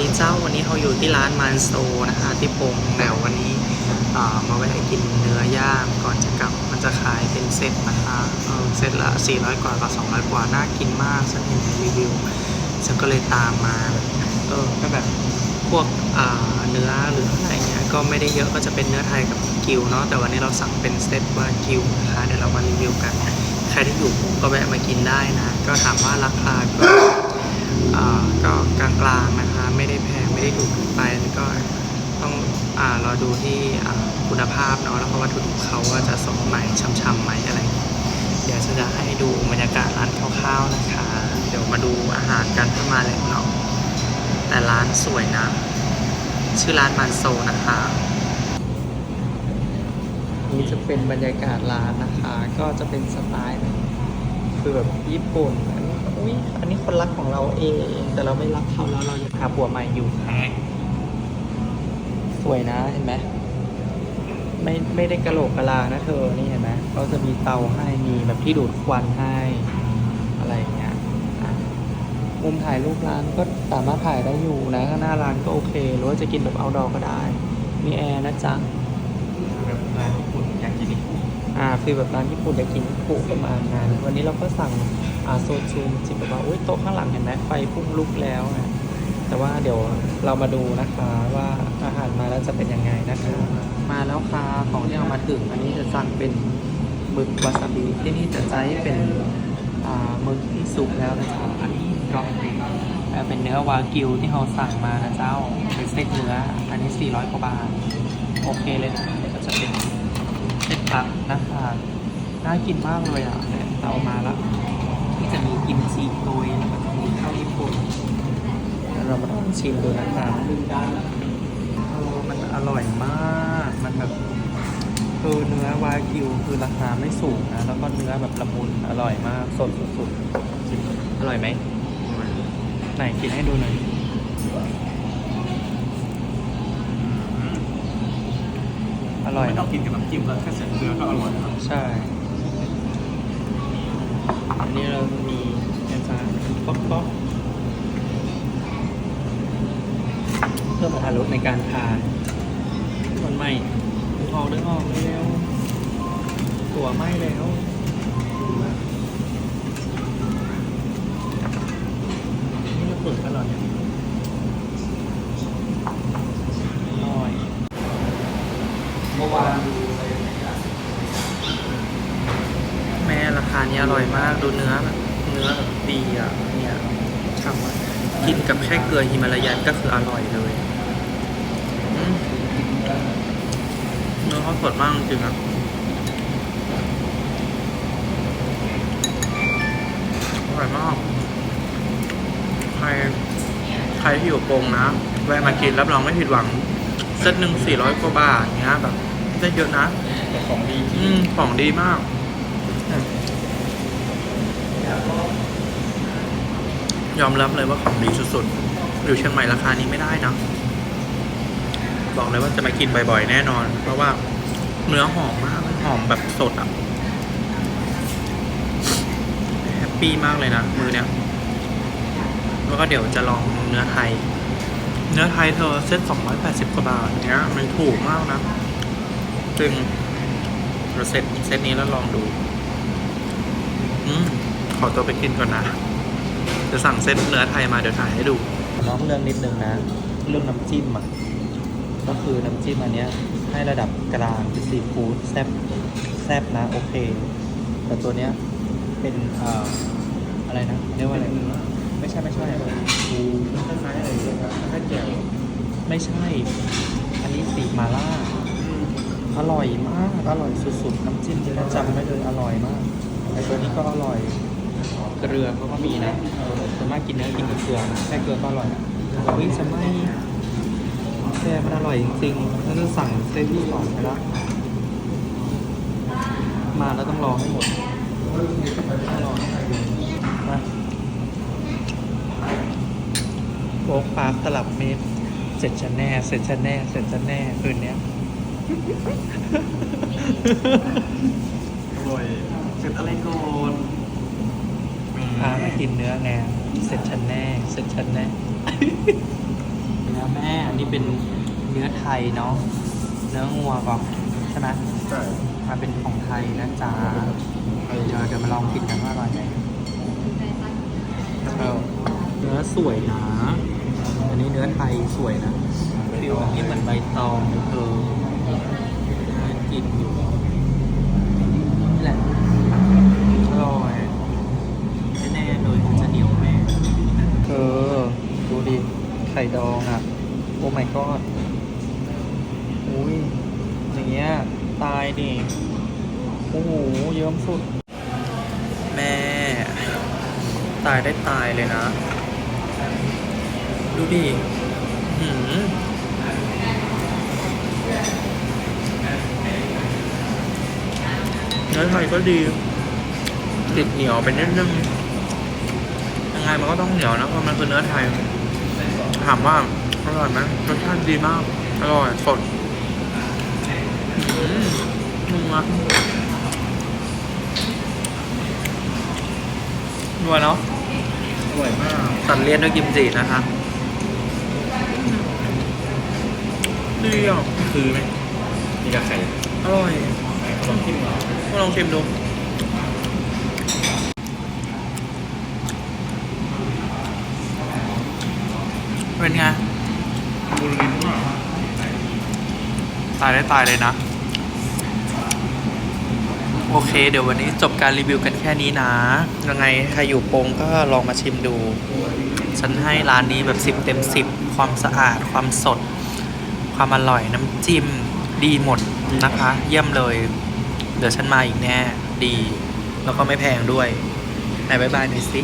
ดีเจ้าวันนี้เราอยู่ที่ร้านมันโซนะคะที่ปงแนววันนี้มาแวะกินเนื้อย่างก่อนจะกลับมันจะขายเป็นเซตนะคะเออเซตละ 400 กว่ากับ200 กว่าน่ากินมากฉันเห็นในรีวิวฉันก็เลยตามมาเออก็แบบพวกเนื้อหรืออะไรเงี้ยก็ไม่ได้เยอะก็จะเป็นเนื้อไทยกับกิวเนาะแต่วันนี้เราสั่งเป็นเซตวากิวนะคะเดี๋ยวเรามารีวิวกัน ใครที่อยู่ปงก็แวะมากินได้นะ ก็ถามว่าราคาก็อ่า ก็กลางๆนะคะไม่ได้แพงไม่ได้ถูกไปแล้วก็ต้องรอดูที่คุณภาพเนาะแล้วก็วัตถุดิบเขาว่าจะสดใหม่ช่ำๆไหมอะไรอย่างเดี๋ยวจะให้ดูบรรยากาศร้านคร่าวๆนะคะ เดี๋ยวมาดูอาหารกันถ้ามาแล้วเนาะแต่ร้านสวยนะ ชื่อร้านมันโซนะคะนี่จะเป็นบรรยากาศร้านนะคะ ก็จะเป็นสไตล์แบบคือแบบญี่ปุ่น อันนี้อุ้ยอันนี้คนรักของเราเอง แต่เราไม่รักเขาแล้วเราจะหาผัวใหม่อยู่แฮะสวยนะเห็นไหมไม่ไม่ได้กระโหลกกะลานะเธอ นี่เห็นไหมเขาจะมีเตาให้มีแบบที่ดูดควันให้อะไรอย่างเงี้ยอะมุมถ่ายรูปร้านก็สามารถถ่ายได้อยู่นะข้างหน้าร้านก็โอเค หรือว่าจะกินแบบเอาดอก็ได้ มีแอร์นะจ๊ะแบบร้านญี่ปุ่นอยากกินอีกอ่าฟีลแบบร้านญี่ปุ่นอยากกินคุประมาณนั้นวันนี้เราก็สั่งอ่า โซจูมจิบแบบว่าอุ้ยโต๊ะข้างหลังเห็นไหมไฟพุ่งลุกแล้วนะแต่ว่าเดี๋ยวเรามาดูนะคะว่าอาหารมาแล้วจะเป็นยังไงนะคะ มาแล้วค่ะของที่เอามาถึงอันนี้จะสั่งเป็นหมึกวาซาบิที่นี่จะใช้เป็นหมึกที่สุกแล้วนะจ๊ะอันนี้ก็เป็นเนื้อวากิวที่เราสั่งมานะเจ้าเป็นสเต็กเนื้ออันนี้ 400กว่าบาทโอเคเลยนะเดี๋ยวก็จะเป็นเป็นผักนะคะน่ากินมากเลยอะเนี่ยเตามาแล้ว จะมีกิมจิโกยแล้วก็จะมีข้าวญี่ปุ่นเดี๋ยวเรามาลองชิมดูนะคะโอ้มันอร่อยมาก มันแบบคือเนื้อวากิวคือราคาไม่สูงนะ แล้วก็เนื้อแบบละมุนอร่อยมาก สดสุดๆอร่อยไหม ไหนกินให้ดูหน่อยอร่อยไม่ต้อเนาะงกินกับน้ำจิ้มแล้วแค่เสร็จเนื้อก็อร่อยแล้วใช่อั นี้เรามีอาจารย์ป๊อกป๊อกเพื่อมาทารสในการทานมันไหม่ดึงออกดึงออกเร็วตัวไหมแล้วนี่เราเปิดตลอดเนี่ยอร่อยเมื่อวานดู แม่ ราคานี้อร่อยมากดูเนื้อแบบเนื้อแบบดีอะเนี่ยฉ่ำอะกินกับแค่เกลือฮิมาลายันก็คืออร่อยเลยอืมเนื้อเขาสดมากจริงๆอะอร่อยมากใครใครที่อยู่ปงนะแวะมากินรับรองไม่ผิดหวังเซตหนึ่งสี่ร้อยกว่าบาทเนี้ยแบบได้เยอะนะแต่ของดีอืมของดีมาก ยอมรับเลยว่าของดีสุดๆ อยู่เชียงใหม่ราคานี้ไม่ได้นะ บอกเลยว่าจะมากินบ่อยๆ แน่นอน เพราะว่าเนื้อหอมมาก หอมแบบสดอะ แฮปปี้มากเลยนะ มือเนี้ย แล้วก็เดี๋ยวจะลองเนื้อไทย เนื้อไทยเธอเซ็ต280 กว่าบาทเนี้ย มันถูกมากนะจึงเราเซ็ตเซ็ตนี้แล้วลองดู อืม ขอตัวไปกินก่อนนะ จะสั่งเซตเนื้อไทยมาเดี๋ยวถ่ายให้ดู น้องเรื่องนิดนึงนะ เรื่องน้ำจิ้มอะ ก็คือน้ำจิ้มอันเนี้ย ให้ระดับกลางเป็นซีฟู้ดแซ่บแซ่บนะโอเค แต่ตัวเนี้ยเป็นเอ่ออะไรนะเรียกว่าอะไรไม่ใช่ไม่ใช่ดูคล้ายๆอะไรอย่างเงี้ยครับคล้ายๆแจ่วไม่ใช่ อันนี้สีมาล่า อร่อยมาก อร่อยสุดๆ น้ำจิ้มที่เราจำไม่เลยอร่อยมาก ไอตัวนี้ก็อร่อย เกลือเขาก็มีนะส่วนมากกินเนื้อกินกับเกลือนะแค่เกลือก็อร่อยแต่วิ่งจะไม่แค่มันอร่อยจริงๆแล้วจะสั่งเซตที่สองไปแล้วมาแล้วต้องรอให้หมดรอมดมาโอ๊กปาร์คตลับเมตรเสร็จจะแน่ เสร็จจะแน่ เสร็จจะแน่ คืนเนี้ยอร่อยเสร็จอะไรก่อน พามากินเนื้อไงเสร็จฉันแน่เสร็จฉันแน่เป็นเนื้อไทยเนาะเนื้องัวก่อนใช่ไหมใช่มาเป็นของไทยนะจ๊ะเดี๋ยวเดี๋ยวมาลองกินกันว่าอร่อยไหมเนื้อสวยนะ อันนี้เนื้อไทยสวยนะฟิลแบบนี้เหมือนใบตองเออกินอยู่ ข่ดองอะ โอ้ my god อุ้ยอย่างเงี้ย ตายดิโอ้โหเยิ้มสุด แม่ ตายได้ตายเลยนะ ดูดิหืมเนื้อไทยก็ดี ติดเหนียวไปนิดนึงยังไงมันก็ต้องเหนียวนะเพราะมันคือเนื้อไทย ถามว่าอร่อยไหมรสชาติดีมาก อร่อยสดอืมนัวนัวเนาะอร่อยมากตัดเลี่ยนด้วยกิมจินะคะดีอะคือไหมมีกับไข่อร่อยลองชิมเหรอก็ลองชิมดู เป็นไง มูลลิ้นมาก ตายได้ตายเลยนะ โอเค เดี๋ยววันนี้จบการรีวิวกันแค่นี้นะ ยังไงใครอยู่ปงก็ลองมาชิมดู ฉันให้ร้านนี้แบบ10เต็ม10ความสะอาดความสด ความอร่อยน้ำจิ้มดีหมดนะคะ เยี่ยมเลย เดี๋ยวฉันมาอีกแน่ดี แล้วก็ไม่แพงด้วยไหนบายบายหน่อยสิ